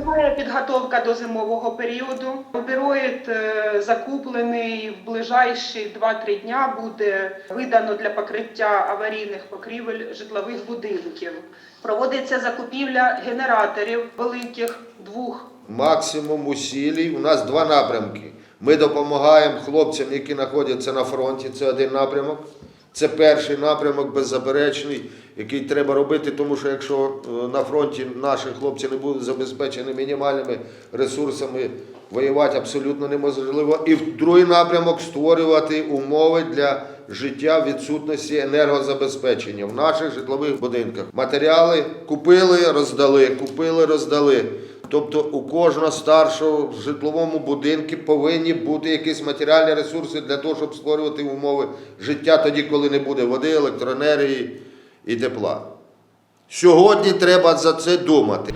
Триває підготовка до зимового періоду. Обероїд е, закуплений в ближайші 2-3 дня буде видано для покриття аварійних покрівель житлових будинків. Проводиться закупівля генераторів великих двох максимум усилій. У нас два напрямки. Ми допомагаємо хлопцям, які знаходяться на фронті. Це один напрямок. Це перший напрямок беззаперечний, який треба робити, тому що якщо е, на фронті наші хлопці не будуть забезпечені мінімальними ресурсами, воювати абсолютно неможливо. І другий напрямок створювати умови для життя відсутності енергозабезпечення в наших житлових будинках. Матеріали купили, роздали, купили, роздали. Тобто у кожного старшого в житловому будинку повинні бути якісь матеріальні ресурси для того, щоб створювати умови життя тоді, коли не буде води, електроенергії і тепла. Сьогодні треба за це думати.